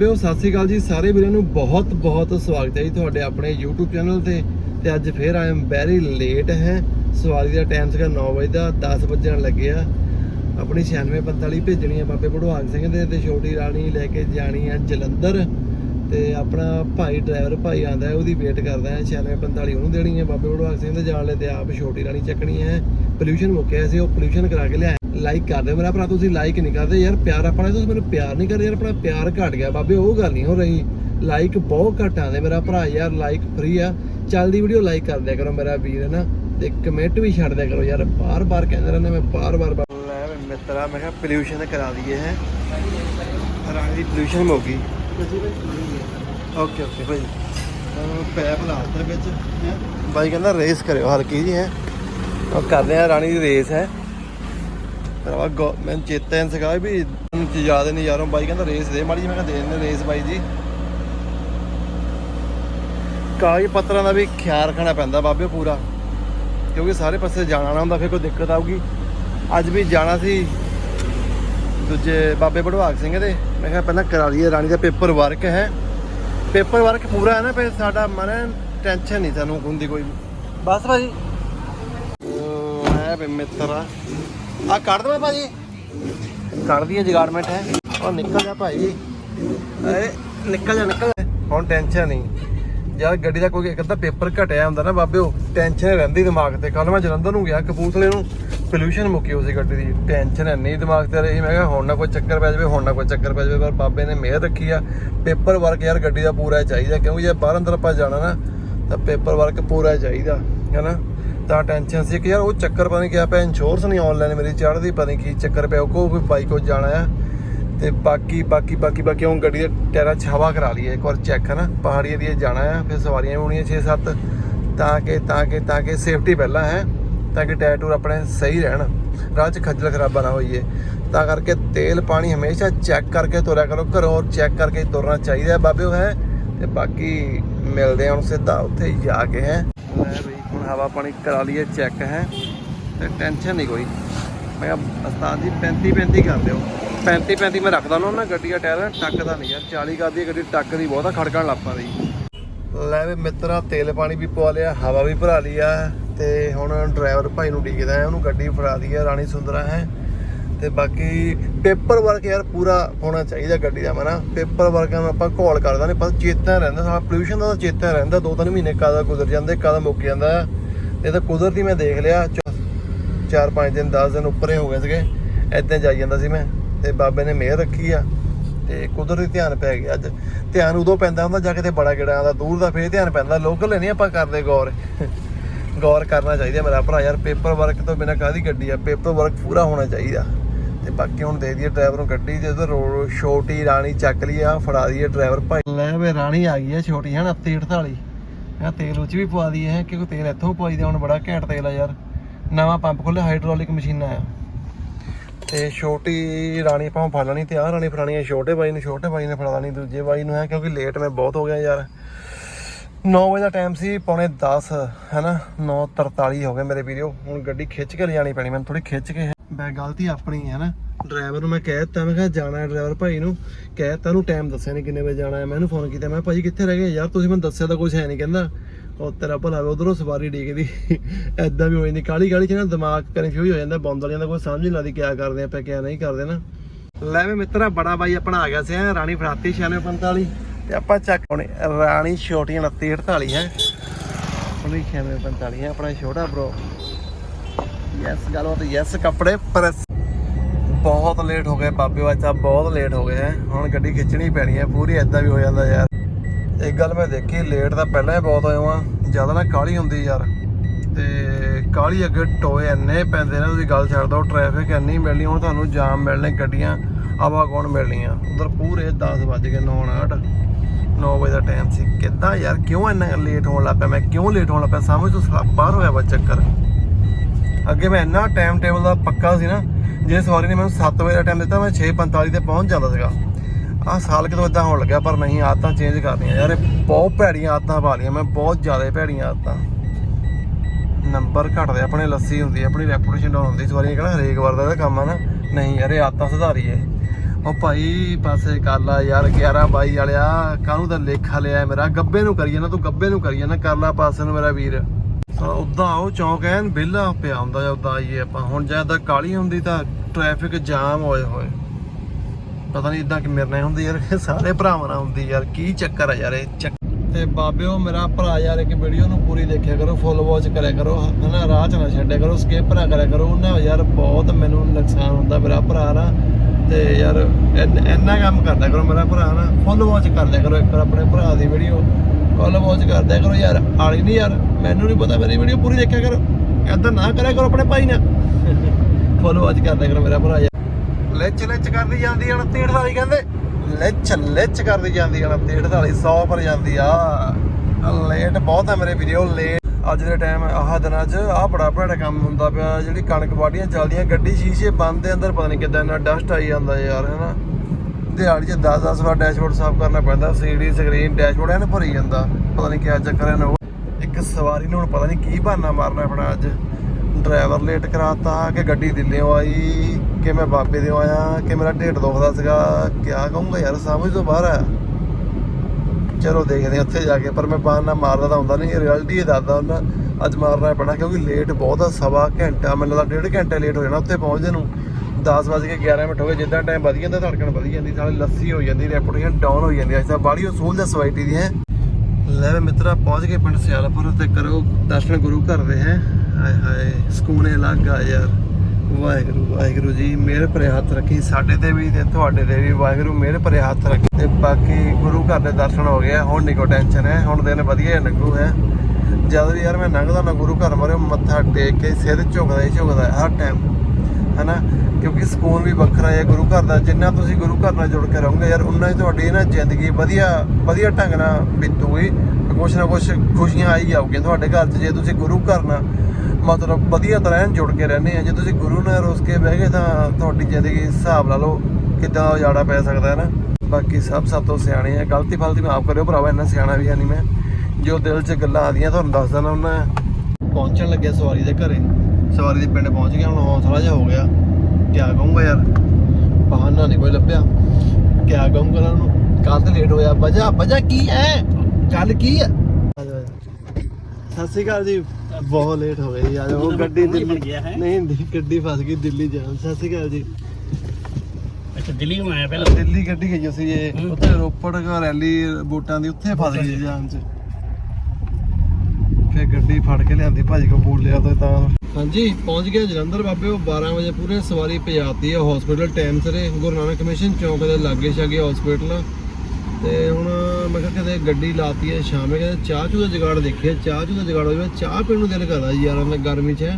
ਬਾਬਿਓ, ਸਤਿ ਸ੍ਰੀ ਅਕਾਲ ਜੀ। ਸਾਰੇ ਵੀਰਾਂ ਨੂੰ ਬਹੁਤ ਬਹੁਤ ਸਵਾਗਤ ਹੈ ਜੀ ਤੁਹਾਡੇ ਆਪਣੇ YouTube ਚੈਨਲ ਤੇ। ਤੇ ਅੱਜ ਫੇਰ ਆਏ ਐਮ ਵੈਰੀ ਲੇਟ ਹੈ। ਸਵਾਰੀ ਦਾ ਟਾਈਮ ਸੀਗਾ 9 ਵਜੇ ਦਾ 10 ਵੱਜਣ ਲੱਗੇ ਆ। ਆਪਣੀ 9645 ਭੇਜਣੀ ਹੈ ਬਾਬੇ ਭੜਵਾਗ ਸਿੰਘ ਦੇ ਤੇ ਛੋਟੀ ਰਾਣੀ ਲੈ ਕੇ ਜਾਣੀ ਹੈ ਜਲੰਧਰ। ਤੇ ਆਪਣਾ ਭਾਈ ਡਰਾਈਵਰ ਭਾਈ ਆਂਦਾ ਉਹਦੀ ਵੇਟ ਕਰਦਾ ਹੈ। 9645 ਉਹਨੂੰ ਦੇਣੀ ਹੈ ਬਾਬੇ ਭੜਵਾਗ ਸਿੰਘ ਦੇ ਜਾਣ ਲੈ ਤੇ ਆਪ ਛੋਟੀ ਰਾਣੀ ਚੱਕਣੀ ਹੈ। ਪੋਲੂਸ਼ਨ ਮੁੱਕਿਆ ਸੀ, ਉਹ ਪੋਲੂਸ਼ਨ ਕਰਾ ਕੇ ਲਿਆ ਲਾਈਕ ਕਰ ਦਿਓ। ਮੇਰਾ ਭਰਾ ਤੁਸੀਂ ਲਾਈਕ ਨਹੀਂ ਕਰਦੇ ਯਾਰ ਪਿਆਰ ਆਪਣਾ ਤੁਸੀਂ ਮੈਨੂੰ ਪਿਆਰ ਨਹੀਂ ਕਰਦੇ ਯਾਰ ਆਪਣਾ ਪਿਆਰ ਘਟ ਗਿਆ। ਬਾਬੇ ਉਹ ਗੱਲ ਨਹੀਂ ਹੋ ਰਹੀ। ਲਾਈਕ ਬਹੁਤ ਘੱਟ ਆਉਂਦੇ। ਮੇਰਾ ਭਰਾ ਯਾਰ ਲਾਈਕ ਫ੍ਰੀ ਆ। ਚੱਲਦੀ ਵੀਡੀਓ ਲਾਈਕ ਕਰ ਦਿਆ ਕਰੋ ਮੇਰਾ ਵੀਰ ਹੈ ਨਾ ਤੇ ਕਮੈਂਟ ਵੀ ਛੱਡ ਦਿਆ ਕਰੋ ਯਾਰ। ਬਾਰ-ਬਾਰ ਕਹਿੰਦੇ ਰਹਿੰਦੇ ਮੈਂ ਬਾਰ-ਬਾਰ ਲੈ ਮਿੱਤਰਾ ਮੈਂ ਕਿਹਾ ਪੋਲੂਸ਼ਨ ਕਰਾ ਦਈਏ ਹੈ? ਰੰਗ ਦੀ ਪੋਲੂਸ਼ਨ ਹੋ ਗਈ। ਓਕੇ ਓਕੇ ਭਾਈ। ਪੈਪ ਲਾਤਾ ਵਿੱਚ। ਬਾਈ ਕਹਿੰਦਾ ਰੇਸ ਕਰਿਓ ਹਲਕੀ ਜੀ ਹੈ? ਉਹ ਕਰਦੇ ਆ ਰਾਣੀ ਦੀ ਰੇਸ ਹੈ? ਭਰਾਵਾ, ਗੋ- ਮੈਨੂੰ ਚੇਤਾ ਨਹੀਂ ਸੀਗਾ ਵੀ ਮੈਨੂੰ ਚ ਯਾਦ ਨਹੀਂ, ਯਾਰੋਂ ਬਾਈ ਕਹਿੰਦਾ ਰੇਸ ਦੇ, ਮਾੜੀ ਜਿਹੀ ਮੈਂ ਕਿਹਾ ਦੇ ਦਿੰਦੇ ਰੇਸ ਬਾਈ ਜੀ। ਕਾਗਜ਼ ਪੱਤਰਾਂ ਦਾ ਵੀ ਖਿਆਲ ਰੱਖਣਾ ਪੈਂਦਾ ਬਾਬੇ ਪੂਰਾ, ਕਿਉਂਕਿ ਸਾਰੇ ਪਾਸੇ ਜਾਣਾ ਨਾ ਹੁੰਦਾ, ਫਿਰ ਕੋਈ ਦਿੱਕਤ ਆਊਗੀ। ਅੱਜ ਵੀ ਜਾਣਾ ਸੀ ਦੂਜੇ ਬਾਬੇ ਵਡਵਾਗ ਸਿੰਘ ਦੇ, ਮੈਂ ਕਿਹਾ ਪਹਿਲਾਂ ਕਰਾ ਲਈਏ ਰਾਣੀ ਦਾ ਪੇਪਰ ਵਰਕ ਹੈ। ਪੇਪਰ ਵਰਕ ਪੂਰਾ ਹੈ ਨਾ, ਫਿਰ ਸਾਡਾ ਮਨ ਟੈਨਸ਼ਨ ਨਹੀਂ ਸਾਨੂੰ ਹੁੰਦੀ ਕੋਈ ਵੀ। ਬਸ ਭਾਜੀ। ਹੈ ਬੇ ਮਿੱਤਰਾ ਆ ਕੱਢ ਦਵਾਂ ਭਾਜੀ। ਕੱਢ ਦਈਏ ਜਗਾਰਮੈਂਟ ਹੈ। ਉਹ ਨਿਕਲ ਜਾ ਭਾਈ। ਅਰੇ, ਨਿਕਲ ਜਾ ਨਿਕਲ ਜਾ। ਹੁਣ ਟੈਨਸ਼ਨ ਨਹੀਂ ਯਾਰ, ਗੱਡੀ ਦਾ ਕੋਈ ਇੱਕ ਅੱਧਾ ਪੇਪਰ ਘਟਿਆ ਹੁੰਦਾ ਨਾ ਬਾਬਿਓ ਟੈਨਸ਼ਨ ਰਹਿੰਦੀ ਦਿਮਾਗ ਤੇ। ਕੱਲ ਮੈਂ ਜਲੰਧਰ ਨੂੰ ਗਿਆ, ਕਪੂਰਥਲੇ ਨੂੰ। ਪੋਲੂਸ਼ਨ ਮੁੱਕੀ ਹੋਈ ਸੀ ਗੱਡੀ ਦੀ। ਟੈਨਸ਼ਨ ਇੰਨੀ ਦਿਮਾਗ ਤੇ। ਰਹੀ ਮੈਂ ਕਿਹਾ, ਹੁਣ ਨਾ ਕੋਈ ਚੱਕਰ ਪੈ ਜਾਵੇ, ਹੁਣ ਨਾ ਕੋਈ ਚੱਕਰ ਪੈ ਜਾਵੇ, ਪਰ ਬਾਬੇ ਨੇ ਮਿਹਰ ਰੱਖੀ ਆ। ਪੇਪਰ ਵਰਕ ਯਾਰ ਗੱਡੀ ਦਾ ਪੂਰਾ ਚਾਹੀਦਾ, ਕਿਉਂਕਿ ਜੇ ਬਾਹਰ ਅੰਦਰ ਆਪਾਂ ਜਾਣਾ ਨਾ, ਤਾਂ ਪੇਪਰ ਵਰਕ ਪੂਰਾ ਚਾਹੀਦਾ ਹੈਨਾ ਤਾਂ ਟੈਨਸ਼ਨ ਸੀ ਕਿ ਯਾਰ ਉਹ ਚੱਕਰ ਪਤਾ ਨਹੀਂ ਕਿਆ ਪਿਆ ਇੰਸ਼ੋਰੈਂਸ ਨਹੀਂ ਆਨਲਾਈਨ ਮੇਰੀ ਚੜ੍ਹਦੀ, ਪਤਾ ਨਹੀਂ ਕੀ ਚੱਕਰ ਪਿਆ, ਉਹ ਕੋਈ ਬਾਈਕ ਕੋ ਜਾਣਾ ਆ। ਤੇ ਬਾਕੀ ਬਾਕੀ ਬਾਕੀ ਬਾਕੀ ਹੁਣ ਗੱਡੀ ਦੇ ਟਾਇਰਾਂ 'ਚ ਹਵਾ ਕਰਾ ਲਈਏ, ਇੱਕ ਵਾਰ ਚੈੱਕ ਨਾ ਪਹਾੜੀ ਏਰੀਏ ਜਾਣਾ ਆ, ਫਿਰ ਸਵਾਰੀਆਂ ਵੀ ਹੋਣੀਆਂ 6-7 ਤਾਂ ਕਿ ਤਾਂ ਕਿ ਤਾਂ ਕਿ ਸੇਫਟੀ ਪਹਿਲਾਂ ਹੈ, ਤਾਂ ਕਿ ਟਾਇਰ ਟੂਰ ਆਪਣੇ ਸਹੀ ਰਹਿਣ, ਰਾਹ 'ਚ ਖੱਜਲ ਖਰਾਬਾ ਨਾ ਹੋਈਏ। ਤਾਂ ਕਰਕੇ ਤੇਲ ਪਾਣੀ ਹਮੇਸ਼ਾ ਚੈੱਕ ਕਰਕੇ ਤੁਰਿਆ ਕਰੋ, ਘਰੋਂ ਔਰ ਚੈੱਕ ਕਰਕੇ ਤੁਰਨਾ ਚਾਹੀਦਾ ਹੈ ਬਾਬਿਓ ਹੈ। ਤੇ ਬਾਕੀ ਮਿਲਦੇ ਹਾਂ ਹੁਣ ਸਿੱਧਾ ਉੱਥੇ ਜਾ ਕੇ ਹੈ। ਲੈ ਬਈ ਹੁਣ ਹਵਾ ਪਾਣੀ ਕਰਾ ਲਈਏ ਚੈੱਕ ਹੈ। ਤੇ ਟੈਨਸ਼ਨ ਨਹੀਂ ਕੋਈ। ਮੈਂ ਕਿਹਾ, ਉਸਤਾਦ ਜੀ 35 35 ਕਰ ਦਿਓ। 35 35 ਮੈਂ ਰੱਖਦਾ ਉਹਨਾਂ ਨਾ ਗੱਡੀ ਦਾ ਟਾਇਰ, ਟੱਕਦਾ ਨਹੀਂ ਯਾਰ। 40 ਕਰਦੀ ਹੈ ਗੱਡੀ ਟੱਕਦੀ ਬਹੁਤਾ ਖੜਕਣ ਲੱਗ ਦੀ ਲੈ ਵੀ ਮਿੱਤਰਾ, ਤੇਲ ਪਾਣੀ ਵੀ ਪਵਾ ਲਿਆ, ਹਵਾ ਵੀ ਭਰਾ ਲਈ ਆ। ਤੇ ਹੁਣ ਡਰਾਈਵਰ ਭਾਈ ਨੂੰ ਡੀਕਦਾ ਹੈ, ਉਹਨੂੰ ਗੱਡੀ ਫੜਾ ਦੀ ਆ ਰਾਣੀ ਸੁੰਦਰਾ ਹੈ। ਤੇ ਬਾਕੀ ਪੇਪਰ ਵਰਕ ਯਾਰ ਪੂਰਾ ਹੋਣਾ ਚਾਹੀਦਾ ਗੱਡੀ ਦਾ ਮਨਾ ਪੇਪਰ ਵਰਕ ਨੂੰ ਆਪਾਂ ਘੋਲ ਕਰਦਾ ਨਹੀਂ ਪਰ ਚੇਤਾ ਰਹਿੰਦਾ ਸਾਡਾ ਪੋਲੂਸ਼ਨ ਦਾ ਤਾਂ ਚੇਤਾ ਰਹਿੰਦਾ, ਦੋ ਤਿੰਨ ਮਹੀਨੇ ਕਦਾ ਗੁਜ਼ਰ ਜਾਂਦੇ ਕਦਾ ਮੁੱਕ ਜਾਂਦਾ। ਇਹ ਤਾਂ ਕੁਦਰਤੀ ਮੈਂ ਦੇਖ ਲਿਆ, ਚ- ਚਾਰ ਪੰਜ ਦਿਨ 10 ਦਿਨ ਉੱਪਰੇ ਹੋ ਗਏ ਸੀਗੇ, ਏਦਾਂ ਜਾਈ ਜਾਂਦਾ ਸੀ ਮੈਂ, ਤੇ ਬਾਬੇ ਨੇ ਮਿਹਰ ਰੱਖੀ ਆ, ਤੇ ਕੁਦਰਤੀ ਧਿਆਨ ਪੈ ਗਿਆ ਅੱਜ। ਧਿਆਨ ਉਦੋਂ ਪੈਂਦਾ ਹੁੰਦਾ ਜਾ ਕੇ ਤੇ ਬੜਾ ਕਿਹੜਾ ਆਉਂਦਾ, ਦੂਰ ਦਾ ਫੇਰ ਧਿਆਨ ਪੈਂਦਾ ਲੋਕਲ ਨਹੀਂ ਆਪਾਂ ਕਰਦੇ ਗੌਰ। ਗੌਰ ਕਰਨਾ ਚਾਹੀਦਾ ਮੇਰਾ ਭਰਾ ਯਾਰ ਪੇਪਰ ਵਰਕ ਤੋਂ ਬਿਨਾ ਕਾਹਦੀ ਗੱਡੀ ਆ ਪੇਪਰ ਵਰਕ ਪੂਰਾ ਹੋਣਾ ਚਾਹੀਦਾ। ਤੇ ਬਾਕੀ ਹੁਣ ਦੇ ਦਈਏ ਡਰਾਈਵਰ ਨੂੰ ਗੱਡੀ ਤੇ ਉਧਰ ਰੋਡ ਛੋਟੀ ਰਾਣੀ ਚੱਕ ਲਈ ਆ, ਫੜਾ ਦਈਏ ਡਰਾਈਵਰ ਭਾਈ। ਲੈ ਵੇ ਰਾਣੀ ਆ ਗਈ ਆ ਛੋਟੀ, ਹਨ 3848 ਮੈਂ ਤੇਲ ਉੱਚ ਵੀ ਪਵਾ ਦਈਏ, ਹੈ, ਕਿਉਂਕਿ ਤੇਲ ਇੱਥੋਂ ਪਵਾਈ ਪਵਾਈਦਾ ਹੁਣ ਬੜਾ ਘੈਂਟ ਤੇਲ ਆ ਯਾਰ। ਨਵਾਂ ਪੰਪ ਖੋਲਿਆ ਹਾਈਡ੍ਰੋਲਿਕ ਮਸ਼ੀਨਾਂ ਆ ਤੇ ਛੋਟੀ ਰਾਣੀ ਆਪਾਂ ਫੜ ਲੈਣੀ ਤੇ ਆਹ ਰਾਣੀ ਫੜਾਣੀ ਹੈ ਛੋਟੇ ਬਾਈ ਨੂੰ, ਛੋਟੇ ਬਾਈ ਨੇ ਫੜਾ ਲੈਣੀ ਦੂਜੇ ਬਾਈ ਨੂੰ, ਹੈ, ਕਿਉਂਕਿ ਲੇਟ ਮੈਂ ਬਹੁਤ ਹੋ ਗਿਆ ਯਾਰ। 9 ਵਜੇ ਦਾ ਟਾਈਮ ਸੀ, ਪੌਣੇ 10 ਹੈਨਾ 9:43 ਹੋ ਗਏ ਮੇਰੇ ਵੀਡੀਓ ਹੁਣ ਗੱਡੀ ਖਿੱਚ ਕੇ ਲਿਜਾਣੀ ਪੈਣੀ, ਮੈਨੂੰ ਥੋੜੀ ਖਿੱਚ ਕੇ ਬੈ ਗਲਤੀ ਆਪਣੀ ਹੈ ਨਾ ਡਰਾਈਵਰ ਨੂੰ ਮੈਂ ਕਹਿ ਦਿੱਤਾ ਮੈਂ ਕਿਹਾ ਜਾਣਾ ਹੈ ਡਰਾਈਵਰ ਭਾਈ ਨੂੰ। ਕਹਿ ਦਿੱਤਾ ਉਹਨੂੰ ਟਾਈਮ ਦੱਸਿਆ ਨਹੀਂ ਕਿੰਨੇ ਵਜੇ ਜਾਣਾ ਹੈ। ਮੈਂ ਉਹਨੂੰ ਫੋਨ ਕੀਤਾ ਮੈਂ ਭਾਜੀ ਕਿੱਥੇ ਰਹਿ ਗਏ? ਯਾਰ ਤੁਸੀਂ ਮੈਨੂੰ ਦੱਸਿਆ ਤਾਂ ਕੁਝ ਹੈ ਨਹੀਂ ਕਹਿੰਦਾ। ਉਹ ਤੇਰਾ ਭਲਾ ਉਧਰੋਂ ਸਵਾਰੀ ਡੀਕਦੀ ਐਦਾਂ ਵੀ ਹੋ ਜਾਂਦੀ ਕਾਲੀ ਕਾਲੀ ਚ ਨਾ ਦਿਮਾਗ ਕਨਫਿਊਜ਼ ਹੋ ਜਾਂਦਾ ਬੰਦ ਵਾਲਿਆਂ ਦਾ ਕੋਈ ਸਮਝ ਨਹੀਂ ਲੱਗਦੀ ਕਿਆ ਕਰਦੇ ਆਪਾਂ ਕਿਆ ਨਹੀਂ ਕਰਦੇ ਨਾ। ਲੈ ਵੇ ਮਿੱਤਰਾ ਬੜਾ ਬਾਈ ਆਪਣਾ ਆ ਗਿਆ ਸੀ ਹੈਂ, ਰਾਣੀ ਫਰਾਤੀ 9645 ਤੇ ਆਪਾਂ ਚੱਕ ਹੁਣ ਰਾਣੀ ਛੋਟੀ 2948 ਹੈ। ਉਹਨੇ 9645 ਹੈ ਆਪਣਾ ਛੋਟਾ ਬ్రో ਯੈਸ ਗੱਲ ਯੈਸ ਕੱਪੜੇ ਪ੍ਰੈਸ ਬਹੁਤ ਲੇਟ ਹੋ ਗਏ ਬਾਬੇ ਵਾਚਾ ਬਹੁਤ ਲੇਟ ਹੋ ਗਏ ਹੈ। ਹੁਣ ਗੱਡੀ ਖਿੱਚਣੀ ਪੈਣੀ ਹੈ, ਪੂਰੀ ਐਦਾਂ ਵੀ ਹੋ ਜਾਂਦਾ ਯਾਰ। ਇੱਕ ਗੱਲ ਮੈਂ ਦੇਖੀ ਲੇਟ ਤਾਂ ਪਹਿਲਾਂ ਹੀ ਬਹੁਤ ਹੋਇਆ ਵਾਂ ਜ਼ਿਆਦਾ ਨਾ ਕਾਲੀ ਹੁੰਦੀ ਯਾਰ। ਤੇ ਕਾਲੀ ਅੱਗੇ ਟੋਏ ਇੰਨੇ ਪੈਂਦੇ ਨੇ, ਤੁਸੀਂ ਗੱਲ ਛੱਡ ਦਿਓ ਟ੍ਰੈਫਿਕ ਇੰਨੀ ਮਿਲਣੀ, ਹੁਣ ਤੁਹਾਨੂੰ ਜਾਮ ਮਿਲਣੇ, ਗੱਡੀਆਂ ਆਵਾਗੌਣ ਮਿਲਣੀਆਂ? ਉਧਰ ਪੂਰੇ 10 ਵੱਜ ਗਏ 9:08 9 ਵਜੇ ਦਾ ਟਾਈਮ ਸੀ। ਕਿੱਦਾਂ ਯਾਰ, ਕਿਉਂ ਇੰਨਾ ਲੇਟ ਹੋਣ ਲੱਗ ਪਿਆ? ਮੈਂ ਕਿਉਂ ਲੇਟ ਹੋਣ ਲੱਗ ਪਿਆ? ਸਮਝ ਤੋਂ ਬਾਹਰ ਹੋਇਆ ਵਾ ਚੱਕਰ। ਅੱਗੇ ਮੈਂ ਇੰਨਾ ਟਾਈਮ ਟੇਬਲ ਦਾ ਪੱਕਾ ਸੀ ਨਾ, ਜੇ ਸਵਾਰੀ ਨੇ ਮੈਨੂੰ 7 ਵਜੇ ਦਾ ਟਾਈਮ ਦਿੱਤਾ, ਮੈਂ 6:45 ਤੇ ਪਹੁੰਚ ਜਾਂਦਾ ਸੀਗਾ। ਆਹ ਸਾਲ ਕਿਦੋਂ ਇਦਾਂ ਹੋਣ ਲੱਗਿਆ, ਪਰ ਨਹੀਂ, ਆਦਤਾਂ ਚੇਂਜ ਕਰਨੀਆਂ। ਯਾਰ, ਇਹ ਬਹੁਤ ਭੈੜੀਆਂ ਆਦਤਾਂ ਪਾ ਲਈਆਂ ਮੈਂ, ਬਹੁਤ ਜ਼ਿਆਦਾ ਭੈੜੀਆਂ ਆਦਤਾਂ। ਨੰਬਰ ਘਟਦੇ ਆਪਣੇ ਲੱਸੀ ਹੁੰਦੀ, ਆਪਣੀ ਰੈਪੂਟੇਸ਼ਨ ਡਾਊਨ ਹੁੰਦੀ ਸਵਾਰੀਆਂ ਕਹਿੰਦਾ ਹਰੇਕ ਵਾਰ ਦਾ ਇਹਦਾ ਕੰਮ ਆ ਨਾ। ਨਹੀਂ ਯਾਰ, ਇਹ ਆਦਤਾਂ ਸੁਧਾਰੀਏ ਉਹ ਭਾਈ, ਪਾਸੇ ਕਰ ਲਾ ਯਾਰ 11 22 ਵਾਲਿਆ, ਕਾਹਨੂੰ ਦਾ ਲੇਖਾ ਲਿਆ ਮੇਰਾ, ਗੱਬੇ ਨੂੰ ਕਰੀਏ ਨਾ, ਤੂੰ ਗੱਬੇ ਨੂੰ ਕਰੀਏ ਨਾ, ਕਰ ਲਾ ਪਾਸੇ ਨੂੰ ਮੇਰਾ ਵੀਰ। ਸਾਲਾ ਉਦਾਂ ਉਹ ਚੌਂਕ ਐਨ ਵਿਹਲਾ ਪਿਆ ਹੁੰਦਾ ਜਾਂ ਉਦਾਂ ਆਈਏ ਆਪਾਂ। ਹੁਣ ਜਾਂ ਕਾਲੀ ਹੁੰਦੀ ਤਾਂ ਟ੍ਰੈਫਿਕ ਜਾਮ ਹੋਏ ਹੋਏ। ਪਤਾ ਨਹੀਂ ਇਦਾਂ ਕਿ ਮੇਰੇ ਨਾਲ ਹੁੰਦੀ ਯਾਰ, ਸਾਰੇ ਭਰਾਵਾਂ ਨਾਲ ਹੁੰਦੀ ਯਾਰ, ਕੀ ਚੱਕਰ ਆ ਯਾਰ ਇਹ ਤੇ ਬਾਬਿਓ ਮੇਰਾ ਭਰਾ ਯਾਰ, ਇੱਕ ਵੀਡੀਓ ਨੂੰ ਪੂਰੀ ਦੇਖਿਆ ਕਰੋ ਫੁੱਲ ਵਾਚ ਕਰਿਆ ਕਰੋ, ਹਨਾ, ਰਾਹ ਚ ਨਾ ਛੱਡਿਆ ਕਰੋ ਸਕਿਪ ਨਾ ਕਰਿਆ ਕਰੋ, ਉਹਨਾਂ ਯਾਰ ਬਹੁਤ ਮੈਨੂੰ ਨੁਕਸਾਨ ਹੁੰਦਾ ਮੇਰਾ ਭਰਾ ਨਾ। ਤੇ ਯਾਰ, ਇੰਨਾ ਕੰਮ ਕਰਦਾ ਕਰੋ ਮੇਰਾ ਭਰਾ ਨਾ ਫੁੱਲ ਵਾਚ ਕਰ ਲਿਆ ਕਰੋ ਇੱਕ ਆਪਣੇ ਭਰਾ ਦੀ ਵੀਡੀਓ ਫੁੱਲ ਵਾਚ ਕਰਦਿਆ ਕਰੋ ਯਾਰ ਆਲੀ ਨਹੀਂ ਯਾਰ, ਮੈਨੂੰ ਨਹੀਂ ਪਤਾ, ਮੇਰੀ ਵੀਡੀਓ ਪੂਰੀ ਦੇਖਿਆ ਕਰੋ। ਏਦਾਂ ਨਾ ਕਰਿਆ ਕਰੋ ਆਪਣੇ ਭਾਈ ਨਾਲ। ਫੁੱਲ ਵਾਚ ਕਰਦਿਆ ਕਰੋ ਮੇਰਾ ਭਰਾ ਯਾਰ। ਲਿਚ ਲਿਚ ਕਰਦੀ ਜਾਂਦੀ ਹਨ 63 ਕਹਿੰਦੇ। ਲਿਚ ਲਿਚ ਕਰਦੀ ਜਾਂਦੀ ਹਨ 63 100 ਪਰ ਜਾਂਦੀ ਆ। ਲੇਟ ਬਹੁਤ ਆ ਮੇਰੇ ਵੀਡੀਓ ਲੇਟ ਅੱਜ ਦੇ ਟਾਈਮ ਆਹ ਦਿਨਾਂ 'ਚ ਆਹ ਬੜਾ ਭੜਾ ਕੰਮ ਹੁੰਦਾ ਪਿਆ। ਜਿਹੜੀ ਕਣਕ ਵਾਢੀਆਂ ਚੱਲਦੀਆਂ, ਗੱਡੀ ਸ਼ੀਸ਼ੇ ਬੰਦ ਦੇ ਅੰਦਰ, ਪਤਾ ਨਹੀਂ ਕਿੱਦਾਂ ਇੰਨਾ ਡਸਟ ਆਈ ਜਾਂਦਾ ਯਾਰ, ਹੈਨਾ? ਦਿਹਾੜੀ 'ਚ 10-10 ਵਾਰ ਡੈਸ਼ਬੋਰਡ ਸਾਫ਼ ਕਰਨਾ ਪੈਂਦਾ, ਸੀਡੀ ਸਕਰੀਨ ਡੈਸ਼ਬੋਰਡ ਐਨ ਭਰੀ ਜਾਂਦਾ, ਪਤਾ ਨਹੀਂ ਕਿਆ ਚੱਕਰ ਹੈ ਨਾ ਇੱਕ ਸਵਾਰੀ ਨੂੰ ਹੁਣ ਪਤਾ ਨਹੀਂ ਕੀ ਬਹਾਨਾ ਮਾਰਨਾ ਪੈਣਾ ਅੱਜ। ਡਰਾਈਵਰ ਲੇਟ ਕਰਾਤਾ, ਕਿ ਗੱਡੀ ਦਿੱਲੀੋਂ ਆਈ, ਕਿ ਮੈਂ ਬਾਬੇ ਦੇ ਆਇਆ, ਕਿ ਮੇਰਾ ਢਿੱਡ ਦੁਖਦਾ ਸੀਗਾ, ਕਿਆ ਕਹੂੰਗਾ ਯਾਰ, ਸਮਝ ਤੋਂ ਬਾਹਰ ਆ। ਚਲੋ ਦੇਖਦੇ ਹਾਂ ਉੱਥੇ ਜਾ ਕੇ, ਪਰ ਮੈਂ ਬਹਾਨਾ ਮਾਰਦਾ ਤਾਂ ਹੁੰਦਾ ਨਹੀਂ ਰਿਐਲਿਟੀ ਹੀ ਦੱਸਦਾ ਹੁੰਦਾ। ਅੱਜ ਮਾਰਨਾ ਪੈਣਾ ਕਿਉਂਕਿ ਲੇਟ ਬਹੁਤ ਆ, ਸਵਾ ਘੰਟਾ, ਮੈਨੂੰ ਲੱਗਦਾ ਡੇਢ ਘੰਟੇ ਲੇਟ ਹੋ ਜਾਣਾ ਉੱਥੇ ਪਹੁੰਚਦੇ ਨੂੰ। 10 ਵਜੇ ਕੇ 11 ਮਿੰਟ ਹੋ ਗਏ, ਜਿੱਦਾਂ ਟਾਈਮ ਵਧੀਆ ਜਾਂਦਾ, ਧੜਕਣ ਵਧੀ ਜਾਂਦੀ, ਸਾਲੇ ਲੱਸੀ ਹੋ ਜਾਂਦੀ ਰੈਪੂਟੇਸ਼ਨ ਡਾਊਨ ਹੋ ਜਾਂਦੀ ਅੱਜ ਤਾਂ ਬਾੜੀ ਉਸੂਲ ਦਾ ਸੋਸਾਇਟੀ ਦੀ ਹੈ। ਲੈ ਵੇ ਮਿੱਤਰਾ, ਪਹੁੰਚ ਗਏ ਪਿੰਡ ਸਿਆਲਪੁਰ ਤੇ ਕਰੋ ਦਰਸ਼ਨ ਗੁਰੂ ਘਰ ਦੇ ਹੈ। ਹਾਏ ਹਾਏ, ਸਕੂਨੇ ਲੱਗਾ ਯਾਰ। ਵਾਹਿਗੁਰੂ ਵਾਹਿਗੁਰੂ ਜੀ ਮਿਹਰ ਭਰੇ ਹੱਥ ਰੱਖੀ, ਸਾਡੇ ਤੇ ਵੀ ਤੇ ਤੁਹਾਡੇ ਤੇ ਵੀ ਵਾਹਿਗੁਰੂ ਮਿਹਰ ਭਰੇ ਹੱਥ ਰੱਖੀ ਤੇ ਬਾਕੀ ਗੁਰੂ ਘਰ ਦੇ ਦਰਸ਼ਨ ਹੋ ਗਏ ਹੁਣ ਨਹੀਂ ਕੋ ਟੈਨਸ਼ਨ ਹੈ, ਹੁਣ ਦਿਨ ਵਧੀਆ ਹੀ ਲੰਘੂ ਹੈ। ਜਦ ਵੀ ਯਾਰ ਮੈਂ ਲੰਘਦਾ ਨਾ ਗੁਰੂ ਘਰ ਮਾਰੇ ਮੱਥਾ ਟੇਕ ਕੇ ਸਿਰ ਝੁਕਦਾ ਹੀ ਝੁਕਦਾ ਹਰ ਟਾਈਮ ਹਨਾ? ਕਿਉਂਕਿ ਸਕੂਨ ਵੀ ਵੱਖਰਾ ਹੈ, ਗੁਰੂ ਘਰ ਦਾ ਜਿੰਨਾ ਤੁਸੀਂ ਗੁਰੂ ਘਰ ਨਾਲ ਜੁੜ ਕੇ ਰਹੋਗੇ ਯਾਰ, ਉਨਾ ਹੀ ਤੁਹਾਡੀ ਨਾ ਜ਼ਿੰਦਗੀ ਵਧੀਆ ਵਧੀਆ ਢੰਗ ਨਾਲ ਬੀਤੂਗੀ। ਕੁਛ ਨਾ ਕੁਛ ਖੁਸ਼ੀਆਂ ਆਈ ਜਾਊਗੀਆਂ ਤੁਹਾਡੇ ਘਰ 'ਚ, ਜੇ ਤੁਸੀਂ ਗੁਰੂ ਘਰ ਨਾਲ ਮਤਲਬ ਵਧੀਆ ਤਰ੍ਹਾਂ ਜੁੜ ਕੇ ਰਹਿੰਦੇ ਆ, ਜੇ ਤੁਸੀਂ ਗੁਰੂ ਨਾਲ ਰੁੱਸ ਕੇ ਬਹਿ ਗਏ ਤਾਂ ਤੁਹਾਡੀ ਜ਼ਿੰਦਗੀ ਹਿਸਾਬ ਲਾ ਲਓ ਕਿੱਦਾਂ ਉਜਾੜਾ ਪੈ ਸਕਦਾ ਹੈ ਨਾ। ਬਾਕੀ ਸਭ ਸਭ ਤੋਂ ਸਿਆਣੇ ਆ, ਗਲਤੀ ਫਲਤੀ ਮਾਫ ਕਰਿਓ ਭਰਾਵਾ, ਇੰਨਾ ਸਿਆਣਾ ਵੀ ਹੈ ਨਹੀਂ ਮੈਂ। ਜੋ ਦਿਲ 'ਚ ਗੱਲਾਂ ਆਦੀਆਂ ਤੁਹਾਨੂੰ ਦੱਸ ਦੇਣਾ ਉਹਨਾਂ ਪਹੁੰਚਣ ਲੱਗਿਆ ਸਵਾਰੀ ਦੇ ਘਰੇ। ਸਵਾਰੀ ਦੇ ਪਿੰਡ ਪਹੁੰਚ ਗਿਆ, ਹੁਣ ਹੌਸਲਾ ਜਿਹਾ ਹੋ ਗਿਆ। ਕਿਆ ਕਹੂੰਗਾ ਯਾਰ? ਬਹਾਨਾ ਨਹੀਂ ਕੋਈ ਲੱਭਿਆ। ਕਿਆ ਕਹੂੰਗਾ ਉਹਨਾਂ ਨੂੰ? ਕੱਲ ਤੇ ਲੇਟ ਹੋਇਆ। ਵਜ੍ਹਾ ਵਜ੍ਹਾ ਕੀ ਹੈ ਗੱਲ ਕੀ ਹੈ ਸਤਿ ਸ਼੍ਰੀ ਅਕਾਲ ਜੀ। ਬਹੁਤ ਲੇਟ ਹੋ ਗਏ ਅੱਜ ਉਹ ਗੱਡੀ ਦਿੱਲੀ ਨਹੀਂ ਨਹੀਂ ਗੱਡੀ ਫਸ ਗਈ ਦਿੱਲੀ ਜਾਣ। ਸਤਿ ਸ਼੍ਰੀ ਅਕਾਲ ਜੀ। ਅੱਛਾ ਦਿੱਲੀ ਨੂੰ ਆਇਆ ਪਹਿਲਾਂ? ਦਿੱਲੀ ਗੱਡੀ ਗਈ ਸੀ ਇਹ ਉੱਥੇ ਰੋਪੜ ਰੈਲੀ ਵੋਟਾਂ ਦੀ ਉੱਥੇ ਫਸ ਗਈ ਜਾਮ 'ਚ। ਫਿਰ ਗੱਡੀ ਫੜ ਕੇ ਲਿਆਂਦੀ, ਭਾਜੀ ਕੋ ਬੋਲ ਲਿਆ ਤਾਂ। ਹਾਂਜੀ, ਪਹੁੰਚ ਗਿਆ ਜਲੰਧਰ ਬਾਬੇ, ਉਹ 12 ਵਜੇ ਪੂਰੇ ਸਵਾਰੀ ਪਜਾਤੀ ਹੈ ਹਸਪੀਟਲ ਟਾਈਮ ਸਿਰੇ, ਗੁਰੂ ਨਾਨਕ ਕਮਿਸ਼ਨ ਚੌਂਕ ਦੇ ਲਾਗੇ ਛਾਗੇ ਹਸਪੀਟਲ ਤੇ ਹੁਣ ਮੈਂ ਕਿਹਾ ਕਿਤੇ ਗੱਡੀ ਲਾਤੀ ਹੈ ਸ਼ਾਮੇ ਕਹਿੰਦੇ ਚਾਹ ਚੂ ਦਾ ਜਗਾੜ ਦੇਖਿਆ, ਚਾਹ ਚੂ ਦਾ ਜਗਾੜ ਹੋ ਚਾਹ ਪੀਣ ਨੂੰ ਦਿਲ ਕਰਦਾ ਜੀ ਯਾਰ ਮੈਂ ਗਰਮੀ 'ਚ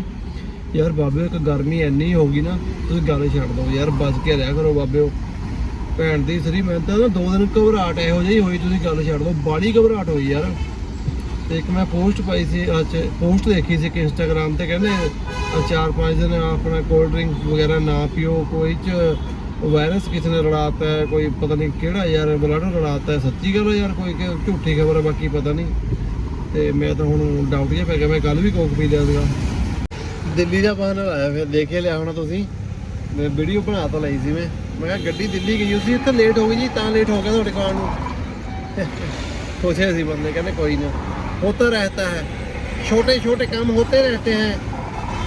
ਯਾਰ ਬਾਬੇ, ਇੱਕ ਗਰਮੀ ਐਨੀ ਹੋ ਗਈ ਨਾ, ਤੁਸੀਂ ਗੱਲ ਛੱਡ ਦਿਓ, ਯਾਰ ਬਚ ਕੇ ਰਹਿ ਕਰੋ ਬਾਬਿਓ ਭੈਣ ਦੀ ਸਰੀ, ਮੈਂ ਤਾਂ ਨਾ ਦੋ ਦਿਨ ਘਬਰਾਹਟ ਇਹੋ ਜਿਹੀ ਹੋਈ, ਤੁਸੀਂ ਗੱਲ ਛੱਡ ਦਿਓ ਬਾੜੀ ਘਬਰਾਹਟ ਹੋਈ ਯਾਰ। ਤੇ ਇੱਕ ਮੈਂ ਪੋਸਟ ਪਾਈ ਸੀ, ਅੱਜ ਪੋਸਟ ਦੇਖੀ ਸੀ ਕਿ ਇੰਸਟਾਗ੍ਰam ਤੇ ਕਹਿੰਦੇ ਚਾਰ ਪੰਜ ਦਿਨ ਆਪਣਾ ਕੋਲਡ ਡਰਿੰਕ ਵਗੈਰਾ ਨਾ ਪੀਓ, ਕੋਈ ਚ ਵਾਇਰਸ ਕਿਸੇ ਨੇ ਰੜਾਤਾ ਹੈ ਕੋਈ ਪਤਾ ਨਹੀਂ ਕਿਹੜਾ ਯਾਰ ਬਲੱਡ ਰੜਾਤਾ ਹੈ ਸੱਚੀ ਗੱਲ ਹੈ ਯਾਰ ਕੋਈ ਕਿ ਝੂਠੀ ਖਬਰ ਹੈ ਬਾਕੀ ਪਤਾ ਨਹੀਂ ਤੇ ਮੈਂ ਤਾਂ ਹੁਣ ਡਾਊਟ ਜਿਹਾ ਪੈ ਗਿਆ, ਮੈਂ ਕੱਲ ਵੀ ਕੋਕ ਪੀ ਲਿਆ ਸੀਗਾ। ਦਿੱਲੀ ਦਾ ਬਹਾਨਾ ਲਾਇਆ ਫਿਰ ਦੇਖੇ ਲਿਆ ਹੋਣਾ ਤੁਸੀਂ। ਮੈਂ ਵੀਡੀਓ ਬਣਾ ਤਾਂ ਲਈ ਸੀ ਮੈਂ। ਮੈਂ ਕਿਹਾ ਗੱਡੀ ਦਿੱਲੀ ਗਈ ਸੀ, ਇੱਥੇ ਲੇਟ ਹੋ ਗਈ ਜੀ, ਤਾਂ ਲੇਟ ਹੋ ਗਿਆ ਤੁਹਾਡੇ ਕੋਲ ਨੂੰ। ਪੁੱਛਿਆ ਸੀ ਬੰਦੇ, ਕਹਿੰਦੇ ਕੋਈ ਨਾ। होता रहता है छोटे छोटे काम होते रहते हैं